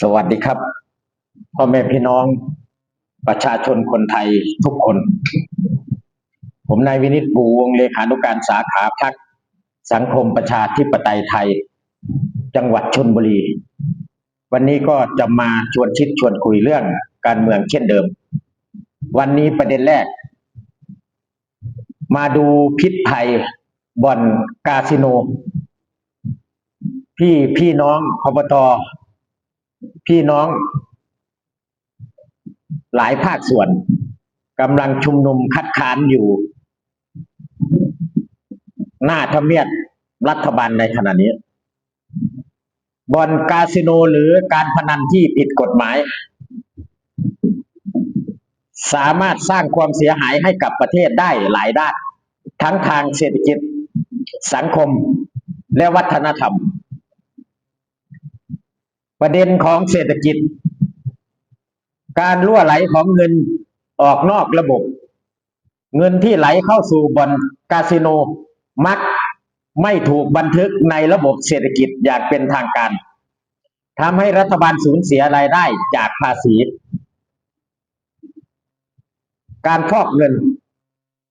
สวัสดีครับพ่อแม่พี่น้องประชาชนคนไทยทุกคน ผมนายวินิตบูวงเลขานุการสาขาพักสังคมประชาธิปไตยไทย จังหวัดชนบุรี วันนี้ก็จะมาชวนคิดชวนคุยเรื่องการเมืองเช่นเดิม วันนี้ประเด็นแรก มาดูพิษภัยบ่อนคาสิโน พี่พี่น้องอบต พี่น้อง หลายภาคส่วนกำลังชุมนุมคัดค้านอยู่ หน้าทำเนียบรัฐบาลในขณะนี้บ่อนคาสิโนหรือการพนันที่ผิดกฎหมาย สามารถสร้างความเสียหายให้กับประเทศได้หลายด้าน ทั้งทางเศรษฐกิจสังคมและวัฒนธรรม ประเด็นของเศรษฐกิจ การรั่วไหลของเงินออกนอกระบบ เงินที่ไหลเข้าสู่บ่อนคาสิโนมักไม่ถูกบันทึกในระบบเศรษฐกิจอย่างเป็นทางการทำให้รัฐบาลสูญเสียรายได้จากภาษี การฟอกเงิน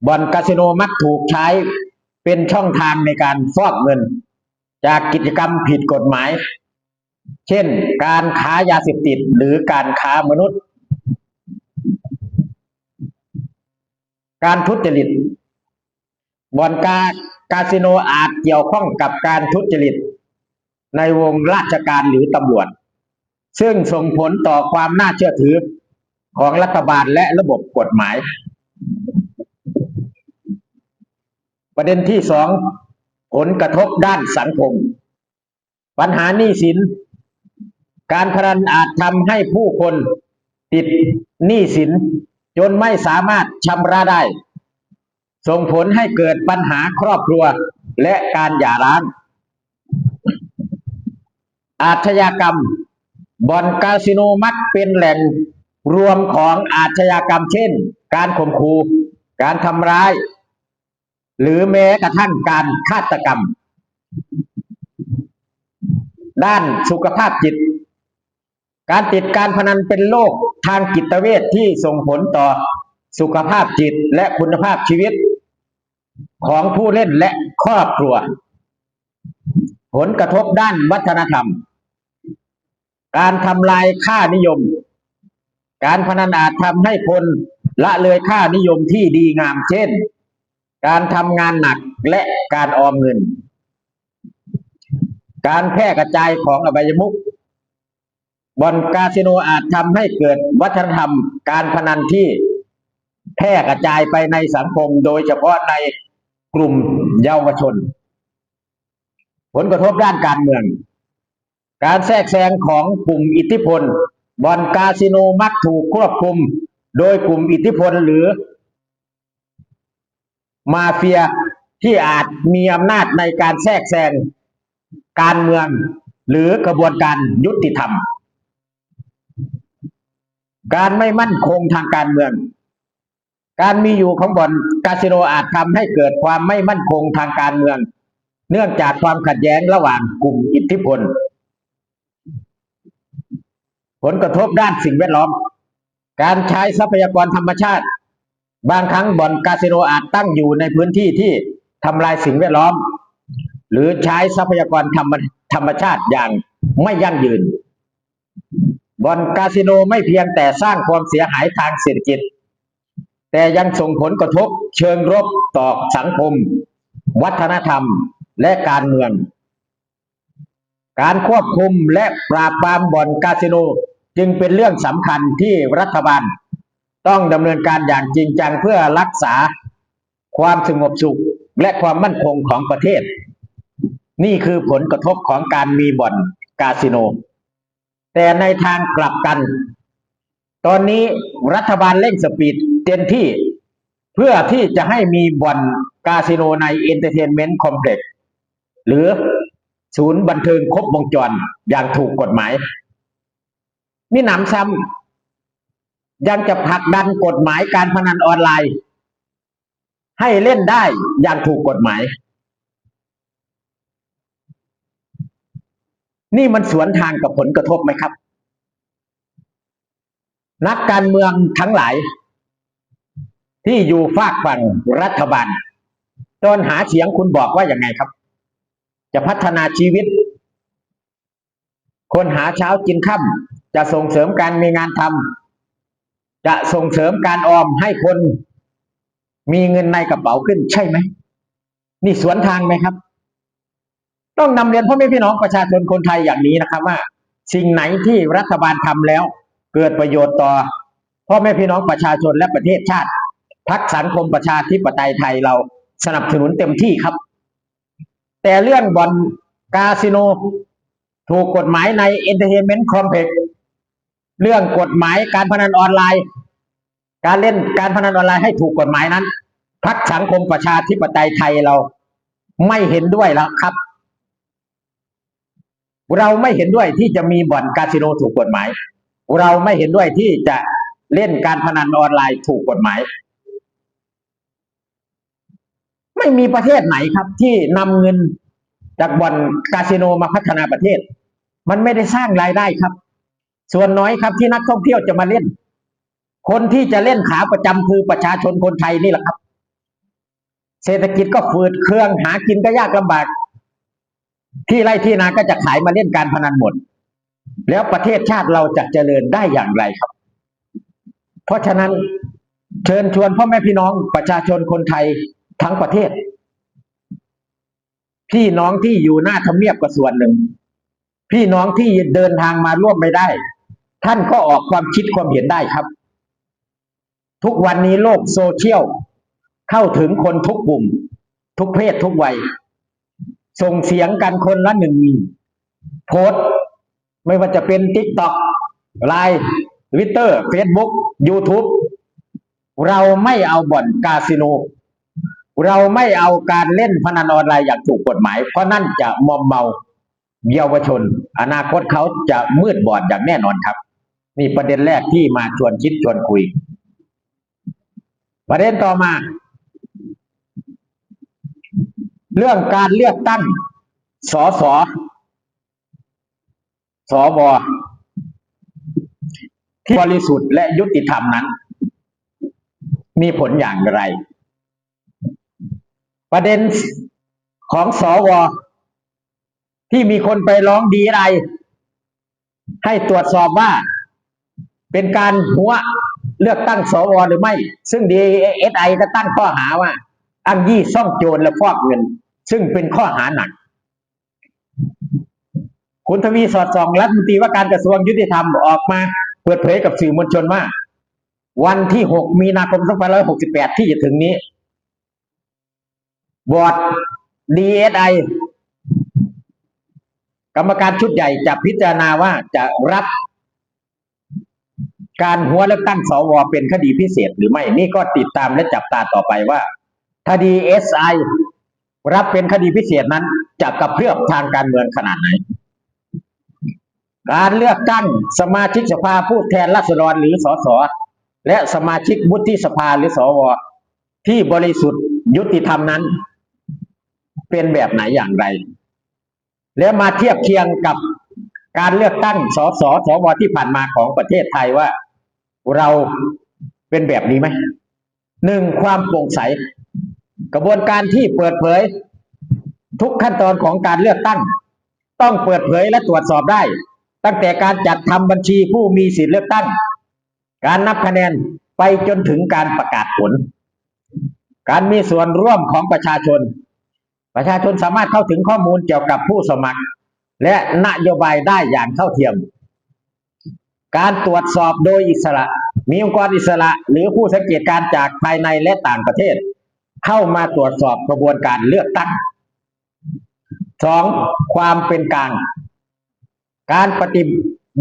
บ่อนคาสิโนมักถูกใช้เป็นช่องทางในการฟอกเงิน จากกิจกรรมผิดกฎหมาย เช่น การค้ายาเสพติดหรือการค้ามนุษย์ การทุจริตบ่อนกาคาสิโนอาจเกี่ยวข้องกับการทุจริต ในวงราชการหรือตำรวจ ซึ่งส่งผลต่อความน่าเชื่อถือของรัฐบาลและระบบกฎหมาย ประเด็นที่สองผลกระทบด้านสังคม ปัญหาหนี้สิน การพนันอาจทำให้ผู้คนติดหนี้สิน จนไม่สามารถชำระได้ ส่งผลให้เกิดปัญหาครอบครัวและการหย่าร้าง อาชญากรรมบ่อนคาสิโนมักเป็นแหล่งรวมของอาชญากรรมเช่น การข่มขู่การทำร้าย หรือแม้กระทั่งการฆาตกรรม ด้านสุขภาพจิต การติดการพนันเป็นโรคทางจิตเวชที่ส่งผลต่อสุขภาพจิตและคุณภาพชีวิต ของผู้เล่นและครอบครัว ผลกระทบด้านวัฒนธรรม การทำลายค่านิยม การพนันอาจทำให้คนละเลยค่านิยมที่ดีงามเช่น การทำงานหนักและการออมเงิน การแพร่กระจายของอบายมุข บ่อนคาสิโนอาจทำให้เกิดวัฒนธรรมการพนันที่แพร่กระจายไปในสังคมโดยเฉพาะในกลุ่มเยาวชน ผลกระทบด้านการเมือง การแทรกแซงของกลุ่มอิทธิพลบ่อนคาสิโนมักถูกควบคุม โดยกลุ่มอิทธิพลหรือ มาเฟียที่อาจมีอำนาจในการแทรกแซงการเมือง หรือกระบวนการยุติธรรม การไม่มั่นคงทางการเมือง การมีอยู่ของบ่อนคาสิโนอาจทำให้เกิดความไม่มั่นคงทางการเมือง เนื่องจากความขัดแย้งระหว่างกลุ่มอิทธิพล ผลกระทบด้านสิ่งแวดล้อม การใช้ทรัพยากรธรรมชาติ บางครั้งบ่อนคาสิโนอาจตั้งอยู่ในพื้นที่ที่ทำลายสิ่งแวดล้อม หรือใช้ทรัพยากรธรรมธรรมชาติอย่างไม่ยั่งยืน บ่อนคาสิโนไม่เพียงแต่สร้างความเสียหายทางเศรษฐกิจ แต่ยังส่งผลกระทบเชิงรบต่อสังคม วัฒนธรรมและการเมือง การควบคุมและปราบปรามบ่อนคาสิโนจึงเป็นเรื่องสำคัญที่รัฐบาล ต้องดำเนินการอย่างจริงจังเพื่อรักษาความสงบสุขและความมั่นคงของประเทศ นี่คือผลกระทบของการมีบ่อนคาสิโน แต่ในทางกลับกัน ตอนนี้รัฐบาลเร่งสปีดเต็มที่ เพื่อที่จะให้มีบ่อนคาสิโนในเอนเตอร์เทนเมนต์คอมเพล็กซ์หรือศูนย์บันเทิงครบวงจรอย่างถูกกฎหมายนี่หนำซ้ำยังจะผลักดันกฎหมายการพนันออนไลน์ ให้เล่นได้อย่างถูกกฎหมาย นี่มันสวนทางกับผลกระทบไหมครับ นักการเมืองทั้งหลาย ที่อยู่ฝากฝั่งรัฐบาลตอนหาเสียงคุณบอกว่าอย่างไงครับ จะพัฒนาชีวิต คนหาเช้ากินค่ำจะส่งเสริมการมีงานทำจะส่งเสริมการออมให้คนมีเงินในกระเป๋าขึ้นใช่ไหม นี่สวนทางไหมครับ ต้องนำเรียนพ่อแม่พี่น้องประชาชนคนไทยอย่างนี้นะครับว่า สิ่งไหนที่รัฐบาลทำแล้ว เกิดประโยชน์ต่อพ่อแม่พี่น้องประชาชนและประเทศชาติพักสังคมประชาธิปไตยไทยเราสนับสนุนเต็มที่ครับ แต่เรื่องบ่อนคาสิโน ถูกกฎหมายใน Entertainment Complex เรื่องกฎหมายการพนันออนไลน์ การเล่นการพนันออนไลน์ให้ถูกกฎหมายนั้นพักสังคมประชาธิปไตยไทยเราไม่เห็นด้วยแล้วครับ เราไม่เห็นด้วยที่จะมีบ่อนคาสิโนถูกกฎหมาย เราไม่เห็นด้วยที่จะเล่นการพนันออนไลน์ถูกกฎหมาย ไม่มีประเทศไหนครับ ที่นำเงินจากบ่อนคาสิโนมาพัฒนาประเทศ มันไม่ได้สร้างรายได้ครับ ส่วนน้อยครับที่นักท่องเที่ยวจะมาเล่น คนที่จะเล่นขาประจำคือประชาชนคนไทยนี่แหละครับ เศรษฐกิจก็ฝืดเครื่องหากินก็ยากลำบาก ที่ไร่ที่นาก็จะขายมาเล่นการพนันหมด แล้วประเทศชาติเราจะเจริญได้อย่างไรครับ เพราะฉะนั้นเชิญชวนพ่อแม่พี่น้องประชาชนคนไทยทั้งประเทศ พี่น้องที่อยู่หน้าทำเนียบก็ส่วนหนึ่ง พี่น้องที่เดินทางมาร่วมไม่ได้ ท่านก็ออกความคิดความเห็นได้ครับ ทุกวันนี้โลกโซเชียลเข้าถึงคนทุกกลุ่ม ทุกเพศทุกวัย ส่งเสียงกันคนละหนึ่งโพสต์ไม่ว่าจะเป็น t ิ k t o k ไลน์วิตเตอร์เฟซบุ๊กยูทูบเราไม่เอาบ่อนคาสิโน เราไม่เอาการเล่นพนันออนไลน์อย่างถูกกฎหมาย เพราะนั่นจะมอมเมาเยาวชน อนาคตเขาจะมืดบอดอย่างแน่นอนครับ นี่ประเด็นแรกที่มาชวนคิดชวนคุย ประเด็นต่อมา เรื่องการเลือกตั้งสอสอสวที่บริสุทธิ์และยุติธรรมนั้น มีผลอย่างไร ประเด็นของสวที่มีคนไปร้องดีอะไรให้ตรวจสอบว่า เป็นการหัวเลือกตั้งสวหรือไม่ ซึ่งดีเอสไอก็ตั้งข้อหาว่าอ้างยี่ซ่องโจรและฟอกเงิน ซึ่งเป็นข้อหาหนัก คุณทวีสอดส่องรัฐมนตรีว่าการกระทรวงยุติธรรมออกมา เปิดเผยกับสื่อมวลชนว่า วันที่ 6 มีนาคม 2568 ที่จะถึงนี้ บอร์ด DSI กรรมการชุดใหญ่จะพิจารณาว่าจะรับการหัวเลือกตั้งสวเป็นคดีพิเศษหรือไม่ นี่ก็ติดตามและจับตาต่อไปว่าคดี SI รับเป็นคดีพิเศษนั้นจะกระเพื่อมทางการเมืองขนาดไหน การเลือกตั้งสมาชิกสภาผู้แทนราษฎรหรือสสและสมาชิกวุฒิสภาหรือสวที่บริสุทธิ์ยุติธรรมนั้น เป็นแบบไหนอย่างไร แล้วมาเทียบเคียงกับการเลือกตั้งสสสวที่ผ่านมาของประเทศไทยว่า เราเป็นแบบนี้ไหมหนึ่งความโปร่งใส กระบวนการที่เปิดเผย ทุกขั้นตอนของการเลือกตั้ง ต้องเปิดเผยและตรวจสอบได้ ตั้งแต่การจัดทำบัญชีผู้มีสิทธิเลือกตั้ง การนับคะแนนไปจนถึงการประกาศผล การมีส่วนร่วมของประชาชน ประชาชนสามารถเข้าถึงข้อมูลเกี่ยวกับผู้สมัคร และนโยบายได้อย่างเท่าเทียม การตรวจสอบโดยอิสระ มีองค์กรอิสระ หรือผู้สังเกตการณ์จากภายในและต่างประเทศ เข้ามาตรวจสอบกระบวนการเลือกตั้งสองความเป็นกลาง การปฏิ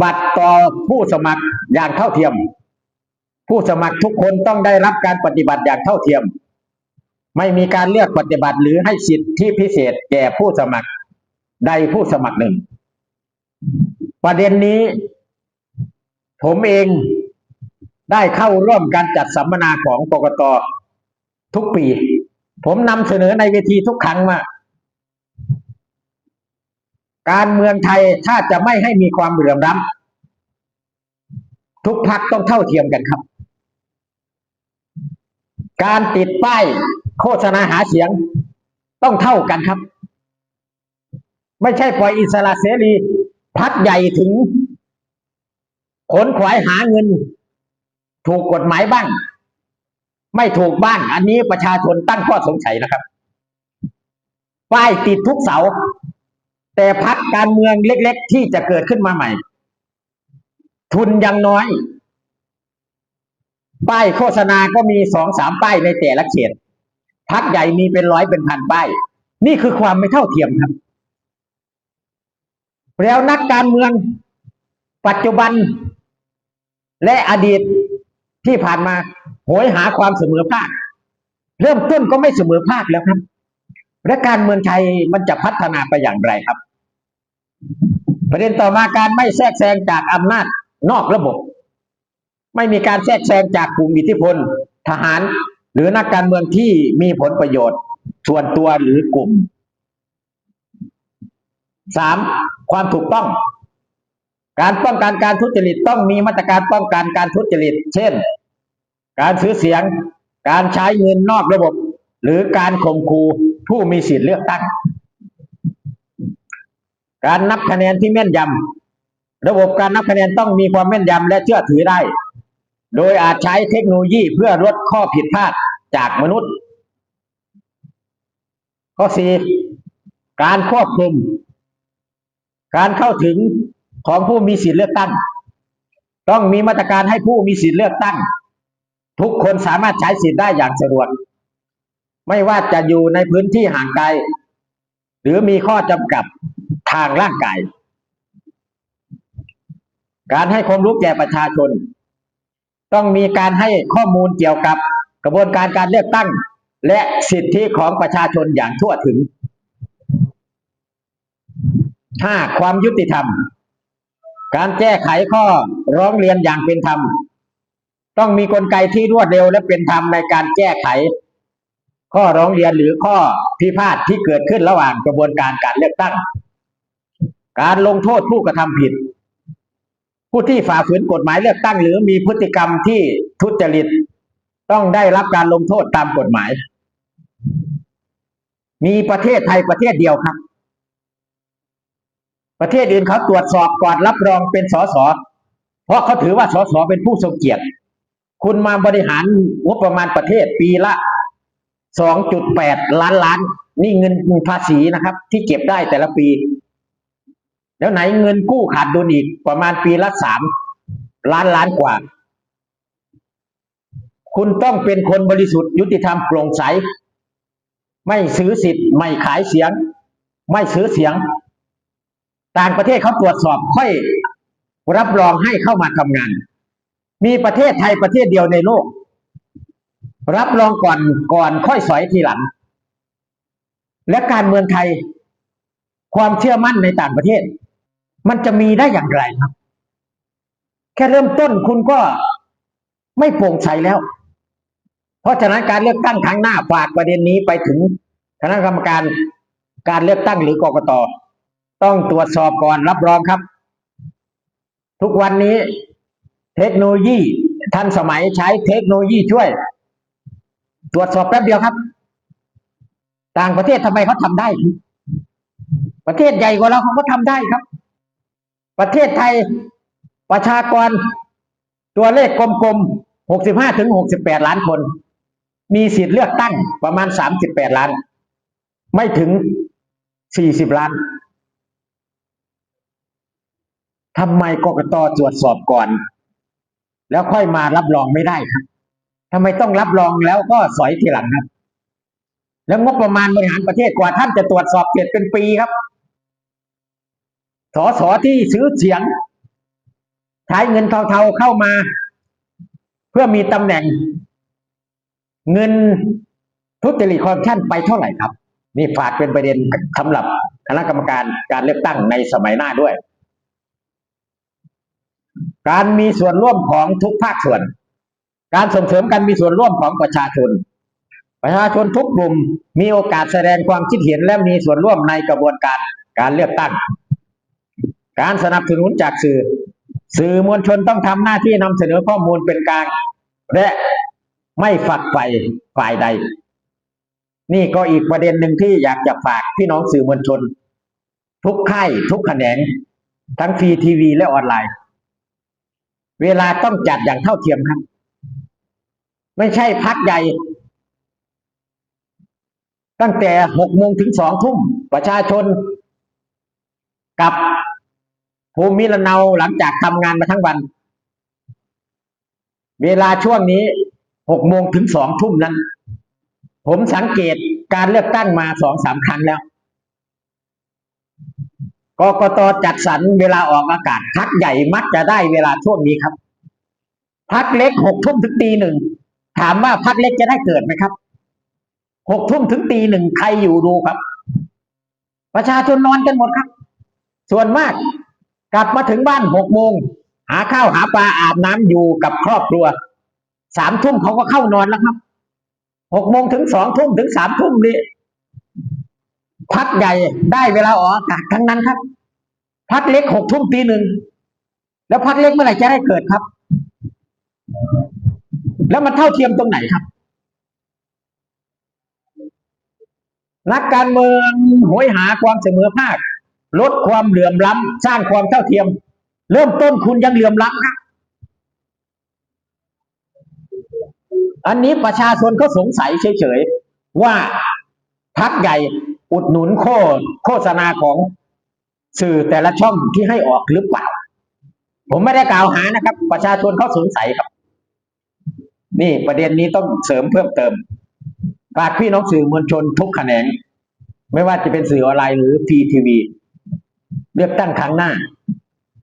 บัติต่อผู้สมัครอย่างเท่าเทียม ผู้สมัครทุกคนต้องได้รับการปฏิบัติอย่างเท่าเทียม ไม่มีการเลือกปฏิบัติหรือให้สิทธิพิเศษแก่ผู้สมัครใดผู้สมัครหนึ่ง ประเด็นนี้ ผมเองได้เข้าร่วมการจัดสัมมนาของกกตทุกปี ผมนำเสนอในเวทีทุกครั้งว่าการเมืองไทยถ้าจะไม่ให้มีความเหลื่อมล้ทุกพักต้องเท่าเทียมกันครับ การติดป้ายโฆษณาหาเสียงต้องเท่ากันครับ ไม่ใช่ปล่อยอิสระเสรีพักใหญ่ถึงขนขวายหาเงิน ถูกกฎหมายบ้าง ไม่ถูกบ้างอันนี้ประชาชนตั้งข้อสงสัยนะครับ ป้ายติดทุกเสา แต่พักการเมืองเล็ก ๆ ที่จะเกิดขึ้นมาใหม่ ทุนยังน้อย ป้ายโฆษณาก็มีสองสามป้ายในแต่ละเขตพักใหญ่มีเป็นร้อยเป็นพันป้าย นี่คือความไม่เท่าเทียมครับ แล้วนักการเมือง ปัจจุบัน และอดีตที่ผ่านมา โหยหาความเสมอภาค เริ่มต้นก็ไม่เสมอภาคแล้วครับ และการเมืองไทยมันจะพัฒนาไปอย่างไรครับ ประเด็นต่อมาการไม่แทรกแซงจากอำนาจนอกระบบ ไม่มีการแทรกแซงจากกลุ่มอิทธิพล ทหาร หรือนักการเมืองที่มีผลประโยชน์ ส่วนตัวหรือกลุ่มสามความถูกต้อง การป้องกันการทุจริตต้องมีมาตรการป้องกันการทุจริต เช่น การซื้อเสียง การใช้เงินนอกระบบ หรือการข่มขู่ผู้มีสิทธิ์เลือกตั้ง การนับคะแนนที่แม่นยำระบบการนับคะแนนต้องมีความแม่นยำและเชื่อถือได้ โดยอาจใช้เทคโนโลยีเพื่อลดข้อผิดพลาดจากมนุษย์ ข้อสี่การควบคุม การเข้าถึงของผู้มีสิทธิเลือกตั้ง ต้องมีมาตรการให้ผู้มีสิทธิเลือกตั้ง ทุกคนสามารถใช้สิทธิ์ได้อย่างสะดวก ไม่ว่าจะอยู่ในพื้นที่ห่างไกล หรือมีข้อจำกัดทางร่างกาย การให้ความรู้แก่ประชาชน ต้องมีการให้ข้อมูลเกี่ยวกับกระบวนการการเลือกตั้ง และสิทธิของประชาชนอย่างทั่วถึงห้าความยุติธรรม การแก้ไขข้อร้องเรียนอย่างเป็นธรรม ต้องมีกลไกที่รวดเร็วและเป็นธรรมในการแก้ไข ข้อร้องเรียนหรือข้อพิพาทที่เกิดขึ้นระหว่างกระบวนการการเลือกตั้ง การลงโทษผู้กระทำผิด ผู้ที่ฝ่าฝืนกฎหมายเลือกตั้ง หรือมีพฤติกรรมที่ทุจริต ต้องได้รับการลงโทษตามกฎหมาย มีประเทศไทยประเทศเดียวครับ ประเทศอื่นเขาตรวจสอบก่อนรับรองเป็นสสเพราะเขาถือว่าสสเป็นผู้ทรงเกียรติ คุณมาบริหารงบประมาณประเทศปีละ 2.8 ล้านล้าน นี่เงินภาษีนะครับ ที่เก็บได้แต่ละปี แล้วไหนเงินกู้ขาดดุลอีกประมาณปีละสามล้านล้านกว่า คุณต้องเป็นคนบริสุทธิ์ยุติธรรมโปร่งใส ไม่ซื้อสิทธิ์ ไม่ขายเสียง ไม่ซื้อเสียง ต่างประเทศเขาตรวจสอบค่อยรับรองให้เข้ามาทำงาน มีประเทศไทยประเทศเดียวในโลก รับรองก่อนก่อนค่อยสอยทีหลัง และการเมืองไทย ความเชื่อมั่นในต่างประเทศ มันจะมีได้อย่างไรครับ แค่เริ่มต้นคุณก็ไม่โปร่งใสแล้ว เพราะฉะนั้นการเลือกตั้งครั้งหน้าฝากประเด็นนี้ไปถึงคณะกรรมการการเลือกตั้งหรือกกตต้องตรวจสอบก่อนรับรองครับ ทุกวันนี้ เทคโนโลยีทันสมัยใช้เทคโนโลยีช่วย ตรวจสอบแป๊บเดียวครับ ต่างประเทศทำไมเขาทำได้ ประเทศใหญ่กว่าเราเขาก็ทำได้ครับ ประเทศไทยประชากรตัวเลขกลมๆ65ถึง68ล้านคน มีสิทธิ์เลือกตั้งประมาณ38ล้าน ไม่ถึง40ล้านทำไมกกตตรวจสอบก่อน แล้วค่อยมารับรองไม่ได้ครับทำไมต้องรับรองแล้วก็สอยทีหลังครับ แล้วงบประมาณบริหารประเทศกว่าท่านจะตรวจสอบเสร็จเป็นปีครับสอสอที่ซื้อเสียงใช้เงินเทาๆเข้ามา เพื่อมีตำแหน่ง เงินทุจริตคอร์รัปชันไปเท่าไหร่ครับ นี่ฝากเป็นประเด็นสำหรับคณะกรรมการการเลือกตั้งในสมัยหน้าด้วย การมีส่วนร่วมของทุกภาคส่วน การส่งเสริมการมีส่วนร่วมของประชาชน ประชาชนทุกกลุ่มมีโอกาสแสดงความคิดเห็นและมีส่วนร่วมในกระบวนการการเลือกตั้ง การสนับสนุนจากสื่อ สื่อมวลชนต้องทำหน้าที่นำเสนอข้อมูลเป็นกลาง และไม่ฝักใฝ่ฝ่ายใด นี่ก็อีกประเด็นหนึ่งที่อยากจะฝากพี่น้องสื่อมวลชน ทุกค่ายทุกแขนงทั้งฟรีทีวีและออนไลน์ เวลาต้องจัดอย่างเท่าเทียมครับ ไม่ใช่พักใหญ่ ตั้งแต่หกโมงถึงสองทุ่มประชาชน กับภูมิลำเนาหลังจากทำงานมาทั้งวัน เวลาช่วงนี้หกโมงถึงสองทุ่มนั้น ผมสังเกตการเลือกตั้งมาสองสามครั้งแล้ว กกตจัดสรรเวลาออกอากาศพักใหญ่มักจะได้เวลาช่วงนี้ครับ พักเล็กหกทุ่มถึงตีหนึ่งถามว่าพักเล็กจะได้เกิดไหมครับหกทุ่มถึงตีหนึ่งใครอยู่ดูครับ ประชาชนนอนกันหมดครับ ส่วนมากกลับมาถึงบ้านหกโมงหาข้าวหาปลาอาบน้ำอยู่กับครอบครัวสามทุ่มเขาก็เข้านอนแล้วครับหกโมงถึงสองทุ่มถึงสามทุ่มนี่ พักใหญ่ได้เวลาออกอากาศทั้งนั้นครับ พักเล็กหกทุ่มตีหนึ่งแล้วพักเล็กเมื่อไหร่จะได้เกิดครับ แล้วมันเท่าเทียมตรงไหนครับ นักการเมืองโหยหาความเสมอภาค ลดความเหลื่อมล้ำสร้างความเท่าเทียม เริ่มต้นคุณยังเหลื่อมล้ำครับ อันนี้ประชาชนเขาสงสัยเฉยๆว่าพักใหญ่ อุดหนุนโฆโฆษณาของสื่อแต่ละช่องที่ให้ออกหรือเปล่า ผมไม่ได้กล่าวหานะครับ ประชาชนเขาสงสัยครับ นี่ประเด็นนี้ต้องเสริมเพิ่มเติมฝากพี่น้องสื่อมวลชนทุกแขนง ไม่ว่าจะเป็นสื่อออนไลน์หรือทีทีวีเลือกตั้งครั้งหน้า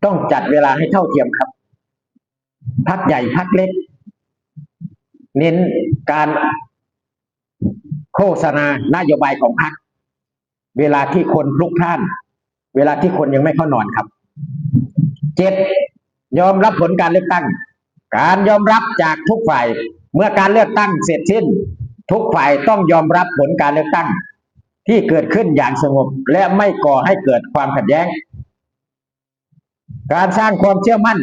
ต้องจัดเวลาให้เท่าเทียมครับพักใหญ่พักเล็ก เน้นการโฆษณานโยบายของพรรค เวลาที่คนพลุกพล่าน เวลาที่คนยังไม่เข้านอนครับเจ็ดยอมรับผลการเลือกตั้ง การยอมรับจากทุกฝ่าย เมื่อการเลือกตั้งเสร็จสิ้น ทุกฝ่ายต้องยอมรับผลการเลือกตั้ง ที่เกิดขึ้นอย่างสงบ และไม่ก่อให้เกิดความขัดแย้ง การสร้างความเชื่อมั่น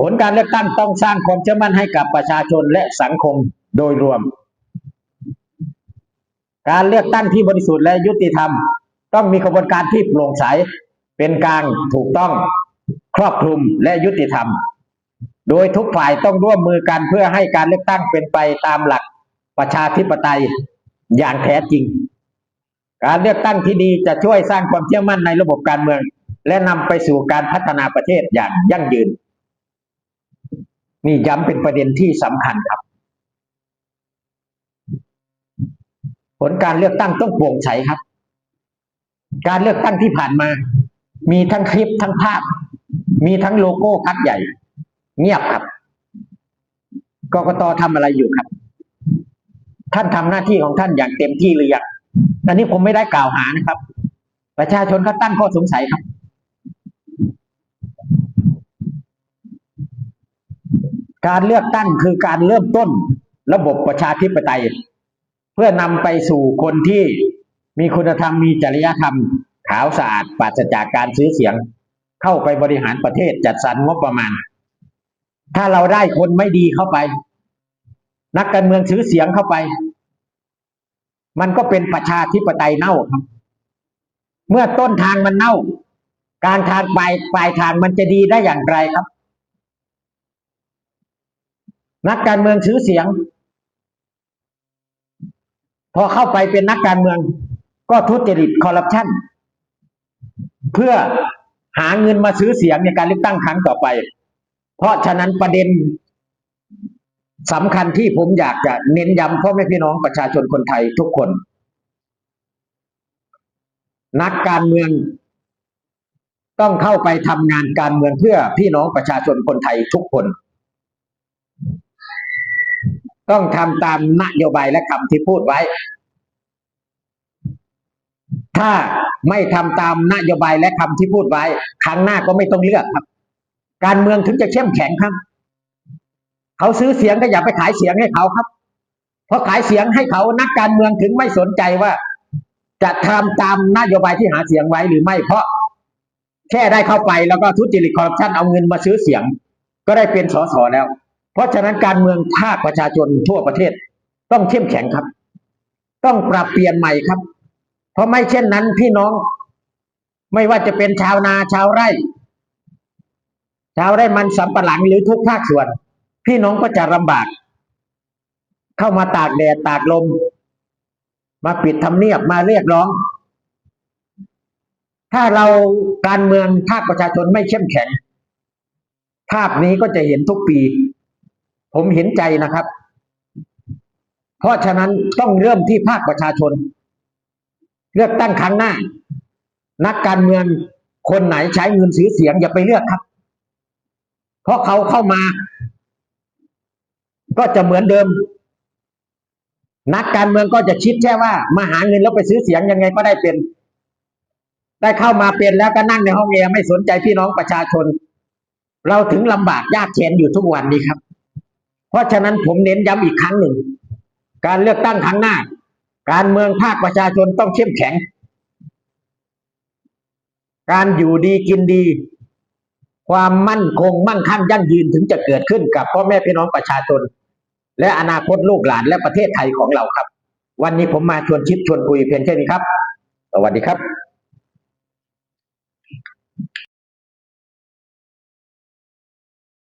ผลการเลือกตั้งต้องสร้างความเชื่อมั่นให้กับประชาชนและสังคมโดยรวม การเลือกตั้งที่บริสุทธิ์และยุติธรรม ต้องมีกระบวนการที่โปร่งใส เป็นกลางถูกต้องครอบคลุมและยุติธรรม โดยทุกฝ่ายต้องร่วมมือกันเพื่อให้การเลือกตั้งเป็นไปตามหลักประชาธิปไตยอย่างแท้จริง การเลือกตั้งที่ดีจะช่วยสร้างความเชื่อมั่นในระบบการเมือง และนำไปสู่การพัฒนาประเทศอย่างยั่งยืน นี่ย้ำเป็นประเด็นที่สำคัญครับ ผลการเลือกตั้งต้องโปร่งใสครับ การเลือกตั้งที่ผ่านมา มีทั้งคลิปทั้งภาพ มีทั้งโลโก้พักใหญ่ เงียบครับกกตทำอะไรอยู่ครับ ท่านทำหน้าที่ของท่านอย่างเต็มที่หรือยังอันนี้ผมไม่ได้กล่าวหานะครับ ประชาชนก็ตั้งข้อสงสัยครับ การเลือกตั้งคือการเริ่มต้นระบบประชาธิปไตย เพื่อนำไปสู่คนที่ มีคุณธรรมมีจริยธรรม ขาวสะอาดปราศจากการซื้อเสียง เข้าไปบริหารประเทศจัดสรรงบประมาณ ถ้าเราได้คนไม่ดีเข้าไป นักการเมืองซื้อเสียงเข้าไป มันก็เป็นประชาธิปไตยเน่าครับ เมื่อต้นทางมันเน่า การทางปลายปลายทางมันจะดีได้อย่างไรครับ นักการเมืองซื้อเสียง พอเข้าไปเป็นนักการเมือง ก็ทุจริตคอร์รัปชันเพื่อหาเงินมาซื้อเสียงในการเลือกตั้งครั้งต่อไป เพราะฉะนั้นประเด็นสำคัญที่ผมอยากจะเน้นย้ำพ่อแม่พี่น้องประชาชนคนไทยทุกคน นักการเมืองต้องเข้าไปทำงานการเมืองเพื่อพี่น้องประชาชนคนไทยทุกคน ต้องทำตามนโยบายและคำที่พูดไว้ ถ้าไม่ทำตามนโยบายและคำที่พูดไว้ ครั้งหน้าก็ไม่ต้องเลือกครับ การเมืองถึงจะเข้มแข็งครับ เขาซื้อเสียงก็อย่าไปขายเสียงให้เขาครับ เพราะขายเสียงให้เขานักการเมืองถึงไม่สนใจว่า จะทำตามนโยบายที่หาเสียงไว้หรือไม่ เพราะแค่ได้เข้าไปแล้วก็ทุจริตคอร์รัปชันเอาเงินมาซื้อเสียง ก็ได้เป็นสสแล้ว เพราะฉะนั้นการเมืองภาคประชาชนทั่วประเทศ ต้องเข้มแข็งครับ ต้องปรับเปลี่ยนใหม่ครับ ราะไม่เช่นนั้นพี่น้อง ไม่ว่าจะเป็นชาวนาชาวไร่ ชาวไร่มันสำปะหลังหรือทุกภาคส่วน พี่น้องก็จะลำบาก เข้ามาตากแดดตากลม มาปิดทำเนียบมาเรียกร้อง ถ้าเราการเมืองภาคประชาชนไม่เข้มแข็ง ภาพนี้ก็จะเห็นทุกปี ผมเห็นใจนะครับ เพราะฉะนั้นต้องเริ่มที่ภาคประชาชน เลือกตั้งครั้งหน้า นักการเมืองคนไหนใช้เงินซื้อเสียงอย่าไปเลือกครับ เพราะเขาเข้ามา ก็จะเหมือนเดิม นักการเมืองก็จะคิดแค่ว่า มาหาเงินแล้วไปซื้อเสียงยังไงก็ได้เป็น ได้เข้ามาเป็นแล้วก็นั่งในห้องแอร์ไม่สนใจพี่น้องประชาชน เราถึงลำบากยากเข็นอยู่ทุกวันนี้ครับ เพราะฉะนั้นผมเน้นย้ำอีกครั้งหนึ่ง การเลือกตั้งครั้งหน้า การเมืองภาคประชาชนต้องเข้มแข็ง การอยู่ดีกินดี ความมั่นคงมั่งคั่งยั่งยืนถึงจะเกิดขึ้นกับพ่อแม่พี่น้องประชาชน และอนาคตลูกหลานและประเทศไทยของเราครับ วันนี้ผมมาชวนชิดชวนคุยเพียงแค่นี้ครับ สวัสดีครับ